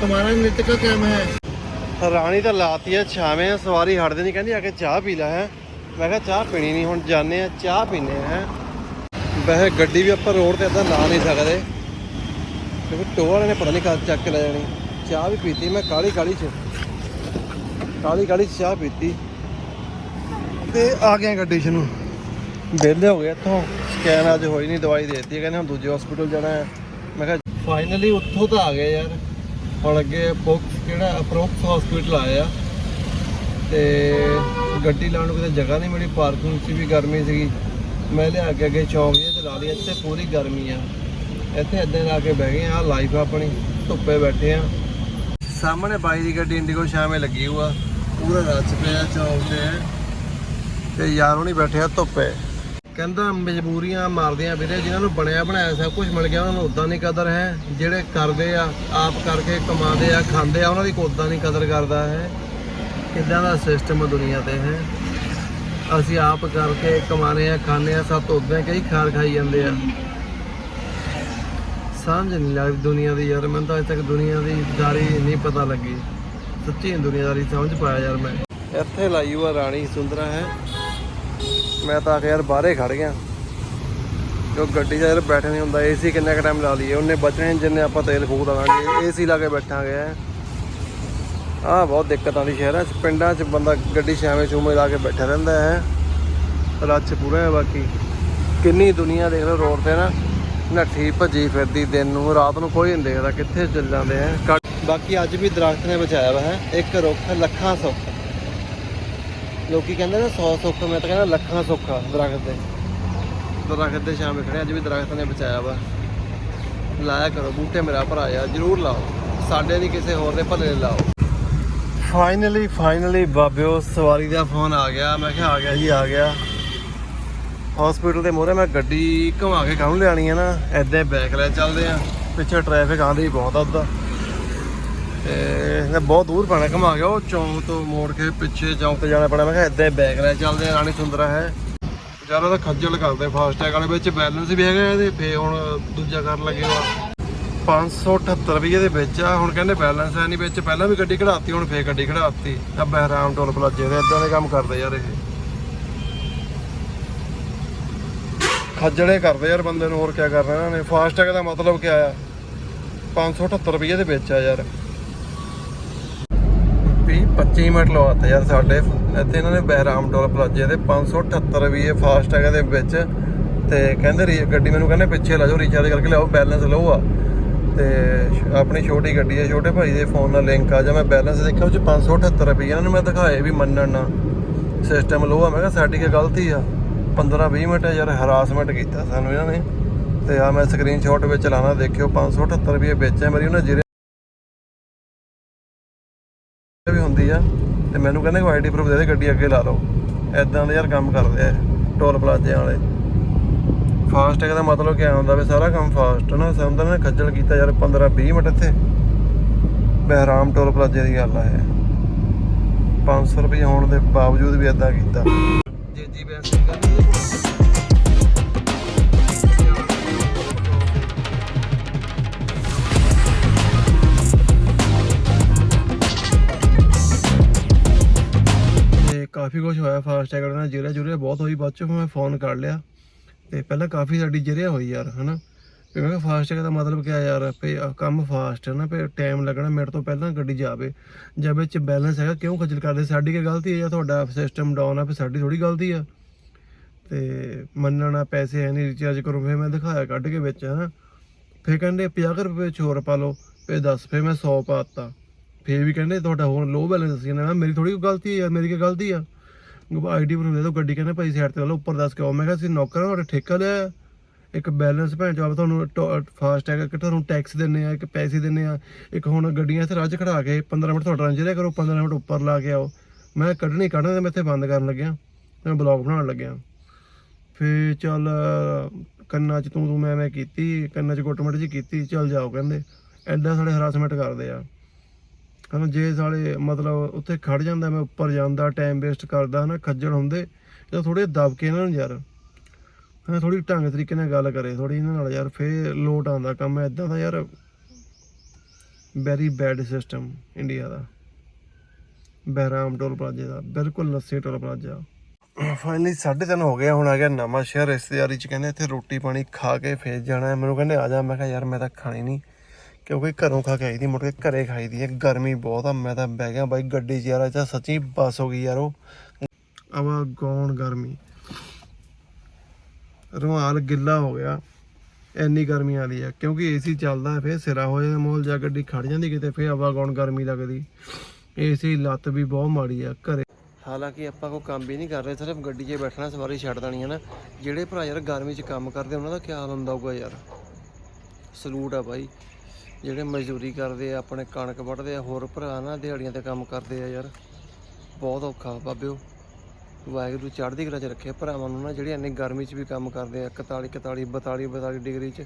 तुम्हारा नृत्य का काम है ਰਾਣੀ ਤਾਂ ਲਾਤੀ ਹੈ ਛਾਵੇਂ ਆ ਸਵਾਰੀ ਹਟਦੇ ਨਹੀਂ ਕਹਿੰਦੀ ਆ ਕੇ ਚਾਹ ਪੀ ਲੈ ਹੈ ਮੈਂ ਕਿਹਾ ਚਾਹ ਪੀਣੀ ਨਹੀਂ ਹੁਣ ਜਾਣੇ ਆ ਚਾਹ ਪੀਨੇ ਆ ਵੈਸੇ ਗੱਡੀ ਵੀ ਆਪਾਂ ਰੋਡ ਤੇ ਇਦਾਂ ਲਾ ਨਹੀਂ ਸਕਦੇ ਕਿਉਂਕਿ ਟੋਹ ਵਾਲੇ ਨੇ ਪਤਾ ਨਹੀਂ ਕਦ ਚੱਕ ਕੇ ਲੈ ਜਾਣੀ ਚਾਹ ਵੀ ਪੀਤੀ ਮੈਂ ਕਾਲੀ ਕਾਲੀ ਚ ਕਾਲੀ ਕਾਲੀ ਚ ਚਾਹ ਪੀਤੀ ਤੇ ਆ ਗਿਆ ਗੱਡੀ ਚ ਨੂੰ ਵਿਹਲੇ ਹੋ ਗਏ ਇੱਥੋਂ। ਸਕੈਨ ਅੱਜ ਹੋਈ ਨਹੀਂ, ਦਵਾਈ ਦੇ ਦਿੱਤੀ ਕਹਿੰਦੇ ਹੁਣ ਦੂਜੇ ਹਸਪੀਟਲ ਜਾਣਾ ਹੈ। ਮੈਂ ਕਿਹਾ ਫਾਈਨਲੀ ਉੱਥੋਂ ਤਾਂ ਆ ਗਏ ਯਾਰ। ਹੁਣ ਅੱਗੇ ਪੋਕਸ ਕਿਹੜਾ, ਅਪਰੋਕਸ ਹਸਪੀਟਲ ਆਇਆ ਤੇ ਗੱਡੀ ਲਾਉਣ ਨੂੰ ਕਿਤੇ ਜਗ੍ਹਾ ਨਹੀਂ ਮਿਲੀ ਪਾਰਕਿੰਗ 'ਚ ਵੀ ਗਰਮੀ ਸੀਗੀ। ਮੈਂ ਲਿਆ ਕੇ ਅੱਗੇ ਚੌਂਕ ਜਿਹੇ ਤੇ ਲਾ ਲਈ, ਇੱਥੇ ਪੂਰੀ ਗਰਮੀ ਆ। ਇੱਥੇ ਏਦਾਂ ਲਾ ਕੇ ਬਹਿ ਗਏ ਆ ਲਾਈਫ ਆਪਣੀ, ਧੁੱਪੇ ਬੈਠੇ ਆ। ਸਾਹਮਣੇ ਬਾਈ ਦੀ ਗੱਡੀ ਇੰਡੀਗੋ ਸ਼ਾਮੇ ਲੱਗੀ ਹੋਆ ਪੂਰਾ ਰੱਛ ਪਿਆ ਚੌਂਕ ਤੇ ਤੇ ਯਾਰ ਉਹ ਨਹੀਂ ਬੈਠਿਆ ਧੁੱਪੇ। ਕਹਿੰਦਾ ਮਜਬੂਰੀਆਂ ਮਾਰਦੀਆਂ ਵੀਰੇ, ਜਿਨ੍ਹਾਂ ਨੂੰ ਬਣਿਆ ਬਣਾਇਆ ਸਭ ਕੁਝ ਮਿਲ ਗਿਆ, ਉਹਨਾਂ ਨੂੰ ਉਦਾਂ ਨਹੀਂ ਕਦਰ ਹੈ। ਜਿਹੜੇ ਕਰਦੇ ਆ, ਆਪ ਕਰਕੇ ਕਮਾਉਂਦੇ ਆ, ਖਾਂਦੇ ਆ, ਉਹਨਾਂ ਦੀ ਕੋਈ ਉਦਾਂ ਨਹੀਂ ਕਦਰ ਕਰਦਾ ਹੈ। ਕਿੱਦਾਂ ਦਾ ਸਿਸਟਮ ਦੁਨੀਆ ਤੇ, ਹੈ? ਅਸੀਂ ਆਪ ਕਰਕੇ ਕਮਾਨੇ ਆ ਖਾਣੇ ਆ, ਸਭ ਤੋਂ ਉਦਾਂ ਕਈ ਖਾਰ ਖਾਈ ਜਾਂਦੇ ਆ। ਸਮਝ ਨਹੀਂ ਲੱਗਦੀ ਦੁਨੀਆ ਦੀ ਯਾਰ, ਮੈਨੂੰ ਤਾਂ ਅਜੇ ਤੱਕ ਦੁਨੀਆ ਦੀ ਦਾਰੀ ਨਹੀਂ ਪਤਾ ਲੱਗੀ। ਸੱਚੀ ਦੁਨੀਆਦਾਰੀ ਸਮਝ ਪਾਇਆ ਯਾਰ ਮੈਂ। ਇੱਥੇ ਲਾਈ ਹੋਆ ਰਾਣੀ ਸੁੰਦਰਾ ਹੈ। ਮੈਂ ਤਾਂ ਆ ਕੇ ਯਾਰ ਬਾਹਰੇ ਖੜ ਗਿਆ। ਜੋ ਗੱਡੀ 'ਚ ਯਾਰ ਬੈਠੇ ਨਹੀਂ ਹੁੰਦਾ ਏਸੀ ਕਿੰਨਾ ਕੁ ਟਾਈਮ ਲਾ ਲਈਏ? ਉਹਨੇ ਬਚਣੇ ਜਿੰਨੇ ਆਪਾਂ ਤੇਲ ਫੂਕ ਦੇਵਾਂਗੇ। ਏਸੀ ਲਾ ਕੇ ਬੈਠਾਂਗੇ। ਆਹ ਬਹੁਤ ਦਿੱਕਤ ਆਉਂਦੀ ਸ਼ਹਿਰਾਂ 'ਚ, ਪਿੰਡਾਂ 'ਚ ਬੰਦਾ ਗੱਡੀ ਛਾਵੇਂ ਛੂਵੇਂ ਲਾ ਕੇ ਬੈਠਾ ਰਹਿੰਦਾ ਹੈ। ਰੱਛ ਪੂਰਾ ਹੈ ਬਾਕੀ। ਕਿੰਨੀ ਦੁਨੀਆ ਦੇਖ ਲਓ ਰੋਡ ਤੇ ਨਾ। ਨੱਠੀ ਭੱਜੀ ਫਿਰਦੀ ਦਿਨ ਨੂੰ, ਰਾਤ ਨੂੰ ਕੋਈ ਨਹੀਂ ਦੇਖਦਾ ਕਿੱਥੇ ਚੱਲ ਜਾਂਦੇ ਆ। ਬਾਕੀ ਅੱਜ ਵੀ ਦਰਖਤ ਨੇ ਬਚਾਇਆ ਵਾ ਹੈ। ਇੱਕ ਰੁੱਖ, ਲੱਖਾਂ ਸੁੱਖ। ਲੋਕੀ ਕਹਿੰਦੇ ਨੇ 100 ਸੁੱਖ, ਮੈਂ ਤਾਂ ਕਹਿੰਦਾ ਲੱਖਾਂ ਸੁੱਖ ਆ ਦਰਖਤ ਦੇ। ਦਰਖਤ ਦੇ ਛਾਵੇਂ ਖੜੇ ਅੱਜ ਵੀ ਦਰਖਤ ਨੇ ਬਚਾਇਆ ਵਾ। ਲਾਇਆ ਕਰੋ, ਬੂਟੇ ਮੇਰਾ ਭਰਾ ਯਾਰ ਜਰੂਰ ਲਾਓ। ਸਾਡੇ ਨਹੀਂ ਕਿਸੇ ਹੋਰ ਦੇ ਭਲੇ ਲਾਓ। ਫਾਈਨਲੀ ਫਾਈਨਲੀ ਬਾਬਿਓ, ਸਵਾਰੀ ਦਾ ਫੋਨ ਆ ਗਿਆ। ਮੈਂ ਕਿਹਾ ਆ ਗਿਆ ਜੀ, ਆ ਗਿਆ। ਹਸਪੀਟਲ ਦੇ ਮੋਹਰੇ ਮੈਂ ਗੱਡੀ ਘੁਮਾ ਕੇ ਕਾਹਨੂੰ ਲਿਆਣੀ ਹੈ ਨਾ? ਐਦਾਂ ਬੈਕ ਲੈ ਚੱਲਦੇ ਆ। ਪਿੱਛੇ ਟ੍ਰੈਫਿਕ ਆਂਦੀ ਹੀ ਬਹੁਤ ਆ ਉੱਦਾ ਤੇ ਬਹੁਤ ਦੂਰ ਪੈਣਾ, ਘੁਮਾ ਕੇ ਉਹ ਚੌਂਕ ਤੋਂ ਮੋੜ ਕੇ ਪਿੱਛੇ ਚੌਂਕ ਤੇ ਜਾਣਾ ਪੈਣਾ, ਮੈਂ ਕਿਹਾ ਐਦਾਂ ਬੈਕ ਲੈ ਚੱਲਦੇ ਰਾਣੀ ਸੁੰਦਰਾ ਹੈ। ਜ਼ਿਆਦਾ ਤਾਂ ਖੱਜਲ ਕਰਦੇ ਫਾਸਟੈਗ ਵਾਲੇ ਵਿੱਚ ਬੈਲੈਂਸ ਵੀ ਹੈਗਾ ਇਹਦੇ ਫੇ ਹੁਣ ਦੂਜਾ ਕਰਨ ਲੱਗੇ ਵਾ 578 ਰੁਪਏ ਦੇ ਵਿੱਚ ਆ, ਹੁਣ ਕਹਿੰਦੇ ਬੈਲੈਂਸ ਹੈ ਨਹੀਂ ਵਿੱਚ, ਪਹਿਲਾਂ ਵੀ ਗੱਡੀ ਕਢਾਤੀ, ਹੁਣ ਫੇਰ ਗੱਡੀ ਕਢਾਤੀ। ਆ ਬਹਿਰਾਮ ਟੋਲ ਪਲਾਜੇ ਦੇ ਇਦਾਂ ਦੇ ਕੰਮ ਕਰਦੇ ਯਾਰ ਇਹ। ਖੱਜਲੇ ਕਰਦੇ ਯਾਰ ਬੰਦੇ ਨੂੰ, ਹੋਰ ਕੀ ਕਰਨਾ ਇਹਨਾਂ ਨੇ। ਫਾਸਟ ਦਾ ਮਤਲਬ ਕੀ ਆ? 578 ਰੁਪਏ ਦੇ ਵਿੱਚ ਆ ਯਾਰ। 20 25 ਮਿੰਟ ਲਵਾਤੇ ਯਾਰ ਸਾਡੇ। ਇੱਥੇ ਇਹਨਾਂ ਨੇ ਬਹਿਰਾਮ ਟੋਲ ਪਲਾਜੇ ਦੇ 578 ਰੁਪਏ ਫਾਸਟ ਟੈਗ ਦੇ ਵਿੱਚ। ਤੇ ਕਹਿੰਦੇ ਰੀ- ਗੱਡੀ ਮੈਨੂੰ ਕਹਿੰਦੇ ਪਿੱਛੇ ਲਾ ਜਾਓ ਰੀਚਾਰਜ ਕਰਕੇ ਲਿਆਓ ਬੈਲੈਂਸ ਲਓ ਆ। ਤੇ ਆਪਣੀ ਛੋਟੀ ਗੱਡੀ ਹੈ ਛੋਟੇ ਭਾਈ ਦੇ ਫੋਨ ਨਾਲ ਲਿੰਕ ਆ ਜਾ, ਮੈਂ ਬੈਲੈਂਸ ਦੇਖਿਆ, ਉਹ ਚ 578 ਰੁਪਏ ਇਹਨਾਂ ਨੂੰ ਮੈਂ ਦਿਖਾਏ ਵੀ ਮੰਨਣ ਨਾ ਸਿਸਟਮ ਲੋ ਆ, ਮੈਂ ਕਿਹਾ ਸਾਡੀ ਕੀ ਗਲਤੀ ਆ? 15 20 ਮਿੰਟ ਯਾਰ ਹਰਾਸਮੈਂਟ ਕੀਤਾ ਸਾਨੂੰ ਇਹਨਾਂ ਨੇ। ਤੇ ਆ ਮੈਂ ਸਕਰੀਨਸ਼ਾਟ ਵਿੱਚ ਲਾਣਾ, ਦੇਖਿਓ 578 ਰੁਪਏ ਵਿੱਚ ਮੇਰੀ ਉਹਨਾਂ ਜਿਹੜੇ ਵੀ ਆ ਤੇ ਮੈਨੂੰ ਕਹਿੰਦੇ ਕੋਈ ਆਈਡੀ ਪ੍ਰੂਫ ਦੇ ਦੇ, ਗੱਡੀ ਅੱਗੇ ਲਾ ਲਓ। ਐਦਾਂ ਦੇ ਯਾਰ ਕੰਮ ਕਰਦੇ ਆ ਟੋਲ ਪਲਾਜ਼ੇ ਵਾਲੇ। ਫਾਸਟ ਟੈਗ ਦਾ ਮਤਲਬ ਕੀ ਹੁੰਦਾ ਵੀ ਸਾਰਾ ਕੰਮ ਫਾਸਟ ਨਾ ਸਮਝਦਾ ਨੇ ਖੱਜਲ ਕੀਤਾ ਯਾਰ 15 20 ਮਿੰਟ ਇੱਥੇ। ਬਹਿਰਾਮ ਟੋਲ ਪਲਾਜ਼ੇ ਦੀ ਗੱਲ ਆ ਇਹ। 500 ਰੁਪਏ ਹੋਣ ਦੇ ਬਾਵਜੂਦ ਵੀ ਐਦਾਂ ਕੀਤਾ। ਜੀ ਜੀ ਵੈਸੇ ਤੇ ਕਾਫੀ ਕੁਝ ਹੋਇਆ ਫਾਸਟ ਟੈਗ ਨਾਲ ਜਿਹੜਾ ਜੁਰੇ ਬਹੁਤ ਹੋਈ, ਬਾਅਦ ਚੋਂ ਮੈਂ ਫੋਨ ਕਰ ਲਿਆ ਤੇ ਪਹਿਲਾਂ ਕਾਫੀ ਸਾਡੀ ਜਿਹੜਿਆ ਹੋਈ ਯਾਰ, ਹਨਾ? ਵੀ ਮੈਂ ਕਿਹਾ ਫਾਸਟ ਟੈਗ ਦਾ ਮਤਲਬ ਕੀ ਯਾਰ, ਵੀ ਕੰਮ ਫਾਸਟ ਹੈ ਨਾ, ਵੀ ਟਾਈਮ ਲੱਗਣਾ ਮਿੰਟ ਤੋਂ ਪਹਿਲਾਂ ਗੱਡੀ ਜਾਵੇ। ਜਾਂ ਵਿੱਚ ਬੈਲੈਂਸ ਹੈਗਾ, ਕਿਉਂ ਖੱਜਲ ਕਰਦੇ ਸਾਡੀ ਕੀ ਗਲਤੀ ਹੈ ਜਾਂ ਤੁਹਾਡਾ ਸਿਸਟਮ ਡਾਊਨ ਆ, ਵੀ ਸਾਡੀ ਥੋੜੀ ਗਲਤੀ ਆ? ਤੇ ਮੰਨਣਾ ਪੈਸੇ ਹੈ ਨਹੀਂ ਰੀਚਾਰਜ ਕਰੋ, ਫਿਰ ਮੈਂ ਦਿਖਾਇਆ ਕੱਢ ਕੇ ਵਿੱਚ, ਹਨਾ? ਫਿਰ ਕਹਿੰਦੇ 50 ਕੁ ਰੁਪਏ ਵਿੱਚ ਪਾ ਲਓ, ਫਿਰ 10 ਫਿਰ ਮੈਂ 100 ਪਾਤਾ ਫਿਰ ਵੀ ਕਹਿੰਦੇ ਤੁਹਾਡਾ ਹੋਰ ਲੋ ਬੈਲੈਂਸ ਸੀ ਨਾ ਮੇਰੀ ਥੋੜੀ ਗਲਤੀ ਹੈ ਯਾਰ, ਮੇਰੀ ਕੀ ਗਲਤੀ ਆ? ਆਈਡੀ ਪ੍ਰੂਫ ਦੇ ਦਿਓ ਗੱਡੀ ਕਹਿੰਦੇ ਭਾਈ ਸਾਈਡ ਤੇ ਲਾ ਲਓ, ਉੱਪਰ ਦੱਸ ਕੇ ਆਓ। ਮੈਂ ਕਿਹਾ, ਅਸੀਂ ਨੌਕਰ ਹਾਂ ਤੁਹਾਡੇ ਠੇਕਾ ਲਿਆ ਇੱਕ ਬੈਲੈਂਸ ਭੈਣ ਚੋਂ ਤੁਹਾਨੂੰ ਫਾਸਟ ਟੈਗ ਕਿ ਤੁਹਾਨੂੰ ਟੈਕਸ ਦਿੰਨੇ ਆ ਇੱਕ ਪੈਸੇ ਦਿੰਨੇ ਆ ਇੱਕ ਹੁਣ ਗੱਡੀਆਂ ਇੱਥੇ ਰਾਜ ਖੜਾ ਕੇ 15 ਮਿੰਟ ਤੁਹਾਡਾ ਰੰਜਿਆ ਕਰੋ 15 ਮਿੰਟ ਉੱਪਰ ਲਾ ਕੇ ਆਓ। ਮੈਂ ਕੱਢਣੀ ਕੱਢਣਾ ਤੇ ਮੈਂ ਇੱਥੇ ਬੰਦ ਕਰਨ ਲੱਗਿਆ। ਤੇ ਮੈਂ ਬਲੌਗ ਬਣਾਉਣ ਲੱਗਿਆ। ਫੇ ਚੱਲ, ਕੰਨਾਂ 'ਚ ਤੂੰ ਤੂੰ ਮੈਂ ਮੈਂ ਕੀਤੀ, ਕੰਨਾਂ 'ਚ ਗੁੱਟਮਟ ਜੀ ਕੀਤੀ, ਚੱਲ ਜਾਓ ਕਹਿੰਦੇ। ਐਡਾ ਸਾਡੇ ਹਰਾਸਮੈਂਟ ਕਰਦੇ ਆ। ਹਨਾ, ਜੇ ਸਾਲੇ ਮਤਲਬ ਉੱਥੇ ਖੜ ਜਾਂਦਾ, ਮੈਂ ਉੱਪਰ ਜਾਂਦਾ ਟਾਈਮ ਵੇਸਟ ਕਰਦਾ, ਹਨਾ, ਖੱਜਲ ਹੁੰਦੇ, ਜਾਂ ਥੋੜੇ ਦਬ ਕੇ ਇਹਨਾਂ ਨੂੰ ਯਾਰ। ਹਾਂ ਥੋੜੀ ਢੰਗ ਤਰੀਕੇ ਨਾਲ ਗੱਲ ਕਰੇ ਥੋੜੀ ਇਹਨਾਂ ਨਾਲ ਯਾਰ, ਫੇਰ ਲੋਟ ਆਉਂਦਾ ਕੰਮ। ਐਦਾਂ ਦਾ ਯਾਰ ਵੈਰੀ ਬੈਡ ਸਿਸਟਮ ਇੰਡੀਆ ਦਾ। ਬਹਿਰਾਮ ਟੋਲ ਪਲਾਜ਼ੇ ਦਾ, ਬਿਲਕੁਲ ਲੱਸੇ ਟੋਲ ਪਲਾਜ਼ਾ। ਫਾਈਨਲੀ 3:30 ਹੋ ਗਿਆ ਹੁਣ ਆ ਗਿਆ ਨਵਾਂ ਸ਼ਹਿਰ। ਰਿਸ਼ਤੇਦਾਰੀ ਚ ਕਹਿੰਦੇ ਇੱਥੇ ਰੋਟੀ ਪਾਣੀ ਖਾ ਕੇ ਫੇਰ ਜਾਣਾ ਮੈਨੂੰ ਕਹਿੰਦੇ ਆ ਜਾ, ਮੈਂ ਕਿਹਾ ਯਾਰ ਮੈਂ ਤਾਂ ਖਾਣੀ ਨਹੀਂ। ਕਿਉਂਕਿ ਘਰੋਂ ਖਾ ਕੇ ਆਈ ਦੀ, ਮੁੜ ਕੇ ਘਰੇ ਖਾਈ ਦੀ ਹੈ। ਗਰਮੀ ਬਹੁਤ ਆ, ਮੈਂ ਤਾਂ ਬਹਿ ਗਿਆ ਬਾਈ ਗੱਡੀ 'ਚ ਯਾਰ ਇਹ ਸੱਚੀ ਬਸ ਹੋ ਗਈ ਯਾਰ ਆਵਾ ਗੌਣ ਗਰਮੀ। ਰੁਮਾਲ ਗਿੱਲਾ ਹੋ ਗਿਆ, ਇੰਨੀ ਗਰਮੀ ਆਲੀ ਆ। ਕਿਉਂਕਿ ਏਸੀ ਚੱਲਦਾ, ਫੇਰ ਸਿਰਾ ਹੋ ਜਾਂਦਾ ਮੋਲ ਜਾ ਗੱਡੀ ਖੜ ਜਾਂਦੀ ਕਿਤੇ, ਫੇਰ ਆਵਾ ਗੌਣ ਗਰਮੀ ਲੱਗਦੀ। ਏਸੀ ਲੱਤ ਵੀ ਬਹੁਤ ਮਾੜੀ ਆ, ਘਰੇ। ਹਾਲਾਂਕਿ ਆਪਾਂ ਕੋਈ ਕੰਮ ਵੀ ਨਹੀਂ ਕਰ ਰਹੇ, ਸਿਰਫ ਗੱਡੀ 'ਚ ਬੈਠਣਾ, ਸਵਾਰੀ ਛੱਡ ਦੇਣੀ ਹੈ ਨਾ। ਜਿਹੜੇ ਭਰਾ ਯਾਰ ਗਰਮੀ 'ਚ ਕੰਮ ਕਰਦੇ, ਉਹਨਾਂ ਦਾ ਕੀ ਹਾਲ ਹੁੰਦਾ ਹੋਊਗਾ ਯਾਰ? ਸਲੂਟ ਆ ਬਾਈ। ਜਿਹੜੇ ਮਜ਼ਦੂਰੀ ਕਰਦੇ ਆ, ਆਪਣੇ ਕਣਕ ਵੱਢਦੇ ਆ, ਹੋਰ ਭਰਾ ਨਾ ਦਿਹਾੜੀਆਂ ਤੇ ਕੰਮ ਕਰਦੇ ਆ ਯਾਰ। ਬਹੁਤ ਔਖਾ ਬਾਬਿਓ। ਵਾਹਿਗੁਰੂ ਚੜ੍ਹਦੀ ਕਲਾ 'ਚ ਰੱਖੇ ਭਰਾਵਾਂ ਨੂੰ ਨਾ, ਜਿਹੜੇ ਇੰਨੀ ਗਰਮੀ 'ਚ ਵੀ ਕੰਮ ਕਰਦੇ ਆ 41 41 42 42 ਡਿਗਰੀ 'ਚ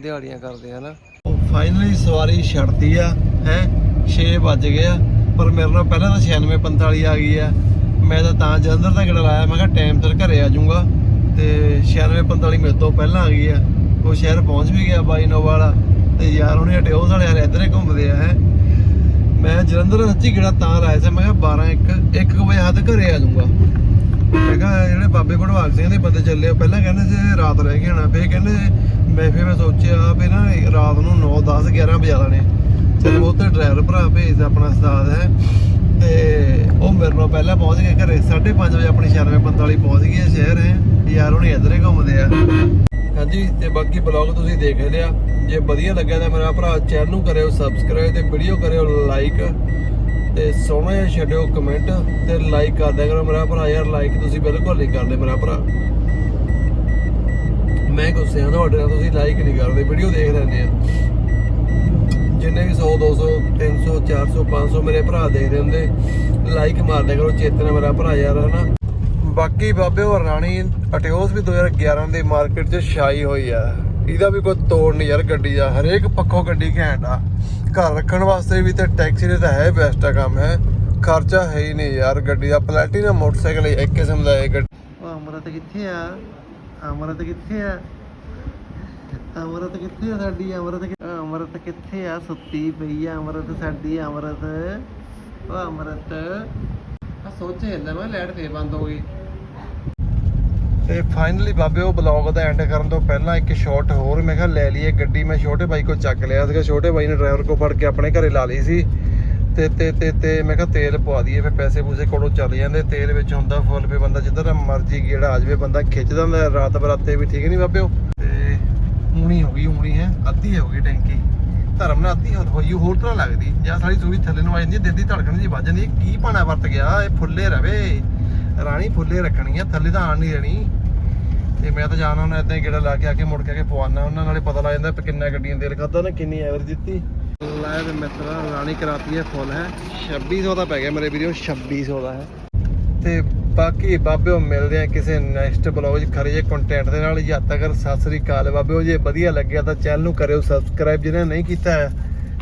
ਦਿਹਾੜੀਆਂ ਕਰਦੇ ਆ ਨਾ। ਉਹ ਫਾਈਨਲੀ ਸਵਾਰੀ ਛੱਡਤੀ ਆ, ਹੈ? 6 ਵੱਜ ਗਏ ਆ, ਪਰ ਮੇਰੇ ਨਾਲ ਪਹਿਲਾਂ ਤਾਂ 96 45 ਆ ਗਈ ਆ। ਮੈਂ ਤਾਂ ਤਾਂ ਜਲੰਧਰ ਦਾ ਗੇੜਾ ਲਾਇਆ, ਮੈਂ ਕਿਹਾ ਟਾਈਮ ਸਿਰ ਘਰੇ ਆ ਜਾਊਂਗਾ। ਤੇ 9645 ਮੇਰੇ ਤੋਂ ਪਹਿਲਾਂ ਆ ਗਈ ਆ। ਉਹ ਸ਼ਹਿਰ ਪਹੁੰਚ ਵੀ ਗਿਆ ਬਾਈ ਨੋ ਵਾਲਾ। ਤੇ ਯਾਰ ਉਹਨੇ ਹਟਿਓ ਵਾਲੇ ਯਾਰ ਇੱਧਰ ਘੁੰਮਦੇ ਆ, ਹੈ। ਮੈਂ ਜਲੰਧਰ ਸੱਚੀ ਗੇੜਾ ਤਾਂ ਲਾਇਆ ਸੀ, ਮੈਂ ਕਿਹਾ 12 1 1 ਵਜੇ ਹੱਦ ਘਰੇ ਆ ਜਾਊਂਗਾ। ਮੈਂ ਕਿਹਾ ਜਿਹੜੇ ਬਾਬੇ ਭੜਵਾਲ ਸਿੰਘ ਦੇ ਬੰਦੇ ਚੱਲੇ ਪਹਿਲਾਂ ਕਹਿੰਦੇ ਸੀ ਰਾਤ ਰਹਿ ਗਏ ਆਣਾ ਫੇਰ ਕਹਿੰਦੇ ਮੈਂ, ਫੇਰ ਮੈਂ ਸੋਚਿਆ ਵੀ ਨਾ ਰਾਤ ਨੂੰ 9 10 11 ਵਜੇ ਜਾਣੇ ਚਲੋ ਉਹ ਤੇ ਡਰਾਈਵਰ ਭਰਾ ਭੇਜਦਾ ਆਪਣਾ ਉਸਤਾਦ, ਹੈ। ਤੇ ਉਹ ਮੇਰੇ ਨਾਲ ਪਹਿਲਾਂ ਪਹੁੰਚ ਗਏ ਘਰੇ। 5:30 ਵਜੇ ਆਪਣੀ 9645 ਪਹੁੰਚ ਗਏ ਸ਼ਹਿਰ। ਹੈ ਯਾਰ ਉਹਨੇ ਇੱਧਰ ਘੁੰਮਦੇ ਆ। ਹਾਂਜੀ, ਤੇ ਬਾਕੀ ਬਲੌਗ ਤੁਸੀਂ ਦੇਖ ਲਿਆ ਜੇ ਵਧੀਆ ਲੱਗਿਆ ਤਾਂ ਮੇਰਾ ਭਰਾ ਚੈਨਲ ਨੂੰ ਕਰਿਓ ਸਬਸਕ੍ਰਾਈਬ ਤੇ ਵੀਡੀਓ ਕਰਿਓ ਲਾਈਕ ਤੇ ਸੋਹਣਾ ਜਿਹਾ ਛੱਡਿਓ ਕਮੈਂਟ ਤੇ ਲਾਈਕ ਕਰ ਦਿਆ ਕਰੋ ਮੇਰਾ ਭਰਾ। ਯਾਰ ਲਾਈਕ ਤੁਸੀਂ ਬਿਲਕੁਲ ਨਹੀਂ ਕਰਦੇ ਮੇਰਾ ਭਰਾ। ਮੈਂ ਗੁੱਸੇ ਹਾਂ ਤੁਹਾਡੇ ਨਾਲ ਤੁਸੀਂ ਲਾਈਕ ਨਹੀਂ ਕਰਦੇ। ਵੀਡੀਓ ਦੇਖ ਲੈਂਦੇ ਆ। ਜਿੰਨੇ ਵੀ 100 200 300 400 500 ਮੇਰੇ ਭਰਾ ਦੇਖਦੇ ਹੁੰਦੇ ਲਾਈਕ ਮਾਰ ਕਰੋ, ਚੇਤਨ ਮੇਰਾ ਭਰਾ ਯਾਰ, ਹਨਾ? ਬਾਕੀ ਬਾਬੇ ਹੋਰ ਰਾਣੀ, ਅਟਿਓਸ ਵੀ 2011 ਦੇ ਮਾਰਕੀਟ 'ਚ ਛਾਈ ਹੋਈ ਆ। ਇਹਦਾ ਵੀ ਕੋਈ ਤੋੜ ਨਹੀਂ ਯਾਰ ਗੱਡੀ ਦਾ, ਹਰੇਕ ਪੱਖੋਂ ਗੱਡੀ ਘੈਂਟ ਆ। ਘਰ ਰੱਖਣ ਵਾਸਤੇ ਵੀ ਤੇ ਟੈਕਸੀ ਦੇ ਤਾਂ ਹੈ ਬੈਸਟ ਆ ਕੰਮ, ਹੈ? ਖਰਚਾ ਹੈ ਹੀ ਨਹੀਂ ਯਾਰ ਗੱਡੀ ਦਾ ਪਲੈਟੀਨਾ ਮੋਟਰਸਾਈਕਲ ਇੱਕ ਕਿਸਮ ਦਾ ਇਹ ਗੱਡੀ। ਉਹ ਅਮਰਤ ਕਿੱਥੇ ਆ? ਅਮਰਤ ਕਿੱਥੇ ਆ? ਅਮਰਤ ਕਿੱਥੇ ਆ ਸਾਡੀ? ਅਮਰਤ ਅਮਰਤ ਕਿੱਥੇ ਆ? ਸੁੱਤੀ ਪਈ ਆ ਅਮਰਤ, ਸਾਡੀ ਅਮਰਤ। ਉਹ ਅਮਰਤ। ਆ ਸੋਚੇ ਜਾਂਦਾ ਮੈਂ ਲਾਈਟ ਫੇਰ ਬੰਦ ਹੋ ਗਈ। ਤੇ ਫਾਈਨਲੀ ਬਾਬੇ ਉਹ ਬਲੌਗ ਦਾ ਐਂਡ ਕਰਨ ਤੋਂ ਪਹਿਲਾਂ ਇੱਕ ਸ਼ਾਟ ਹੋਰ ਮੈਂ ਕਿਹਾ ਲੈ ਲਈਏ ਗੱਡੀ। ਮੈਂ ਛੋਟੇ ਬਾਈ ਕੋਲ ਚੱਕ ਲਿਆ ਸੀਗਾ। ਛੋਟੇ ਬਾਈ ਨੇ ਡਰਾਈਵਰ ਕੋਲ ਫੜ ਕੇ ਆਪਣੇ ਘਰੇ ਲਾ ਲਈ ਸੀ। ਤੇ ਤੇ ਤੇ ਤੇ ਮੈਂ ਕਿਹਾ ਤੇਲ ਪਵਾ ਦਈਏ, ਫਿਰ ਪੈਸੇ ਪੂਸੇ ਕੋਲੋਂ ਚੱਲ ਜਾਂਦੇ। ਤੇਲ ਵਿੱਚ ਹੁੰਦਾ ਫੁੱਲ ਵੀ ਬੰਦਾ ਜਿੱਧਰ ਮਰਜ਼ੀ ਗੇੜਾ ਆ ਜਾਵੇ, ਬੰਦਾ ਖਿੱਚਦਾ ਹੁੰਦਾ। ਰਾਤ ਬਰਾਤੇ ਵੀ ਠੀਕ ਨਹੀਂ ਬਾਬਿਓ ਤੇ ਊਣੀ ਹੋ ਗਈ ਊਣੀ ਹੈ, ਅੱਧੀ ਹੋ ਗਈ ਟੈਂਕੀ। ਧਰਮ ਨਾਲ ਅੱਧੀ ਹੋਈ, ਹੋਰ ਤਰ੍ਹਾਂ ਲੱਗਦੀ। ਜਾਂ ਸਾਡੀ ਸੂਈ ਥੱਲੇ ਨੂੰ ਆ ਜਾਂਦੀ ਦਿਲ ਦੀ ਧੜਕਣ ਜੀ ਵੱਜ ਜਾਂਦੀ ਕੀ ਪਾਣਾ ਵਰਤ ਗਿਆ? ਇਹ ਫੁੱਲੇ ਰਵੇ। ਰਾਣੀ ਫੁੱਲੇ ਰੱਖਣੀ ਆ, ਥੱਲੇ ਤਾਂ ਆਣ ਨਹੀਂ ਦੇਣੀ। ਤੇ ਮੈਂ ਤਾਂ ਜਾਣਾ ਉਹਨਾਂ ਇਦਾਂ ਹੀ ਗੇੜਾ ਲਾ ਕੇ ਆ ਕੇ ਮੁੜ ਕੇ ਆ ਕੇ ਪਵਾਨਾ। ਉਹਨਾਂ ਨਾਲੇ ਪਤਾ ਲੱਗ ਜਾਂਦਾ ਕਿੰਨਾ ਗੱਡੀਆਂ ਤੇਲ ਖਾਦਾ ਨਾ, ਕਿੰਨੀ ਐਵਰੇਜ ਦਿੱਤੀ। ਲੈ ਤੇ ਮਿੱਤਰਾ, ਰਾਣੀ ਕਰਾਤੀ ਹੈ ਫੁੱਲ, ਹੈ। 2600 ਦਾ ਪੈ ਗਿਆ ਮੇਰੇ ਵੀਡੀਓ 2600 ਦਾ, ਹੈ। ਤੇ ਬਾਕੀ ਬਾਬਿਓ, ਮਿਲਦੇ ਆ ਕਿਸੇ ਨੈਕਸਟ ਬਲੌਗ 'ਚ। ਖਰੇ ਜੇ ਕੰਟੈਂਟ ਦੇ ਨਾਲ ਜਾਂ ਤੱਕ ਸਤਿ ਸ੍ਰੀ ਅਕਾਲ ਬਾਬਿਓ, ਜੇ ਵਧੀਆ ਲੱਗਿਆ ਤਾਂ ਚੈਨਲ ਨੂੰ ਕਰਿਓ ਸਬਸਕ੍ਰਾਈਬ ਜਿਹਨੇ ਨਹੀਂ ਕੀਤਾ ਹੈ।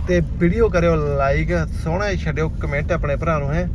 ਤੇ ਵੀਡੀਓ ਕਰਿਓ ਲਾਈਕ ਸੋਹਣਾ ਛੱਡਿਓ ਕਮੈਂਟ ਆਪਣੇ ਭਰਾ ਨੂੰ, ਹੈ।